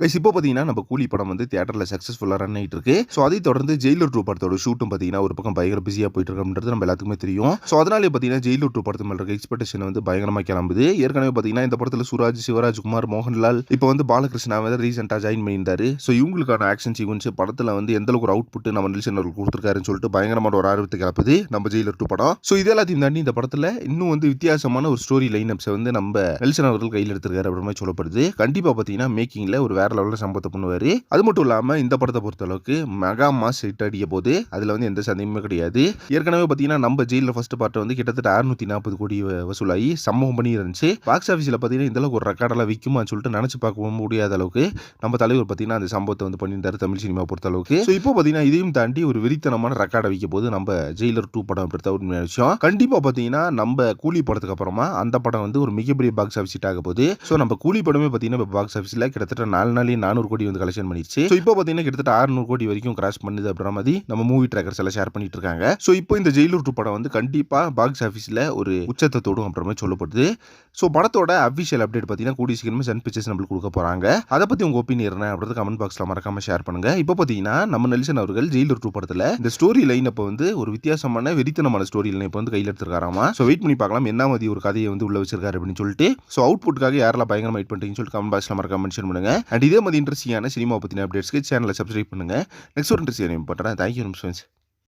Guys இப்போ பார்த்தீங்கன்னா நம்ம கூலி படம் வந்து தியேட்டரில் சக்ஸஸ்ஃபுல்லாக ரன் ஆகிட்டு இருக்கு ஸோ அதை தொடர்ந்து ஜெயிலர் டூ படத்தோட ஷூட்டும் பார்த்தீங்கன்னா ஒரு பக்கம் பயங்கர பிஸியாக போயிட்டு இருக்குன்றது நம்ம எல்லாத்துக்குமே தெரியும். ஸோ அதனாலே பார்த்தீங்கன்னா ஜெயிலர் டூ படத்து மேலே இருக்க எக்ஸ்பெக்டேஷன் வந்து பயங்கரமாக கிளம்புது. ஏற்கனவே பார்த்தீங்கன்னா இந்த படத்தில் சூராஜ் சிவராஜ் குமார் மோகன்லால் இப்போ வந்து பாலகிருஷ்ணா வந்து ரீசெண்டாக ஜாயின் பண்ணியிருந்தாரு. ஸோ இவங்களுக்கான ஆக்ஷன் சீக்வன்ஸ் படத்தில் வந்து எந்த அளவுக்கு ஒரு அவுட் நம்ம நெல்சன் அவர்கள் கொடுத்துருக்காருன்னு சொல்லிட்டு பயங்கரமான ஒரு ஆர்வத்தை கிளப்புது நம்ம ஜெயிலர் டூ படம். ஸோ இது எல்லாத்தையும் தாண்டி இந்த படத்தில் இன்னும் வந்து வித்தியாசமான ஒரு ஸ்டோரி லைன் அப்ஸை வந்து நம்ம நெல்சன் அவர்கள் கையில் எடுத்திருக்காரு அப்படின்ற மாதிரி சொல்லப்படுது. கண்டிப்பாக பார்த்தீங்கன்னா மேக்கிங்கில் ஒரு வேற லெவலில் சம்பவத்தை பண்ணுவார். அது மட்டும் இல்லாமல் இந்த படத்தை பொறுத்தளவுக்கு மெகா மாஸ் ஹிட் அடிக்க போது அதில் வந்து எந்த சந்தேகமே கிடையாது. ஏற்கனவே பார்த்தீங்கன்னா நம்ம ஜெயிலில் ஃபர்ஸ்ட் பார்ட் வந்து கிட்டத்தட்ட அறுநூற்றி நாற்பது கோடி வசூலாகி சம்பவம் பண்ணி இருந்துச்சு பாக்ஸ் ஆஃபீஸில் பார்த்தீங்கன்னா இந்த அளவுக்கு ஒரு ரெக்கார்டெல்லாம் விற்குமான்னு சொல்லிட்டு நினச்சி பார்க்க முடியாத அளவுக்கு நம்ம தலைவர் பார்த்தீங்கன்னா அந்த சம்பவத்தை வந்து பண்ணியிருந்தார் தமிழ் சினிமா பொறுத்த அளவுக்கு ஸோ இப்போ பார்த்தீங்கன்னா இதையும் தாண்டி ஒரு வெறித்தனமான ரெக்கார்டை வைக்க போது நம்ம ஜெயிலர் டூ படம் அப்படின்ற உண்மையான விஷயம். கண்டிப்பாக பார்த்தீங்கன்னா நம்ம கூலி படத்துக்கு அப்புறமா அந்த படம் வந்து ஒரு மிகப்பெரிய பாக்ஸ் ஆஃபீஸ் ஹிட் ஆக போகுது. ஸோ நம்ம கூலி படமே பார்த்தீங்கன்னா இப்போ பாக்ஸ் ஆஃபீஸில் கிட்டத்தட்ட நாலு நாளே நானூறு கோடி வந்து கலெக்ஷன் பண்ணிடுச்சு ஸோ இப்போ பார்த்தீங்கன்னா கிட்டத்தட்ட 600 கோடி வரைக்கும் கிராஸ் பண்ணுது அப்படின்ற மாதிரி நம்ம மூவி ட்ராக்கர்ஸ் எல்லாம் ஷேர் பண்ணிட்டு இருக்காங்க. ஸோ இப்போ இந்த ஜெயிலூர் டூ படம் வந்து கண்டிப்பாக பாக்ஸ் ஆஃபீஸில் ஒரு உச்சத்தை தொடும் அப்படின்ற மாதிரி சொல்லப்படுது. ஸோ படத்தோட அஃபிஷியல் அப்டேட் பார்த்தீங்கன்னா கூடிய சீக்கிரமே சன் பிக்சர்ஸ் நம்மளுக்கு கொடுக்க போகிறாங்க அதை பற்றி உங்கள் ஒப்பீனியன் என்ன அப்படின்றது கமெண்ட் பாக்ஸில் மறக்காம ஷேர் பண்ணுங்க. இப்போ பார்த்தீங்கன்னா நம்ம நெல்சன் அவர்கள் ஜெயிலூர் டூ படத்தில் இந்த ஸ்டோரி லைன் அப்போ வந்து ஒரு வித்தியாசமான வெறித்தனமான ஸ்டோரி லைன் இப்போ வந்து கையில் எடுத்துருக்காராமா? ஸோ வெயிட் பண்ணி பார்க்கலாம். என்ன மாதிரி ஒரு கதையை வந்து உள்ள வச்சிருக்காரு அப்படின்னு சொல்லிட்டு. ஸோ அவுட்புட்டுக்காக யாரெல்லாம் பயங்கரமாக வெயிட் பண்ணுறீங்கன்னு சொல்லிட்டு கமெண்ட் பாக்ஸில் மறக்காம மென்ஷன் பண்ணுங்க. அண்ட் இதே மாதிரி இன்ட்ரெஸ்டிங்கான சினிமா பற்றின அப்டேட்ஸ்க்கு சேனலை சப்ஸ்கிரைப் பண்ணுங்க. நெக்ஸ்ட் ஒரு இன்ட்ரெஸ்டிங் பண்ணுறேன் தேங்க்யூ ஃப்ரெண்ட்ஸ்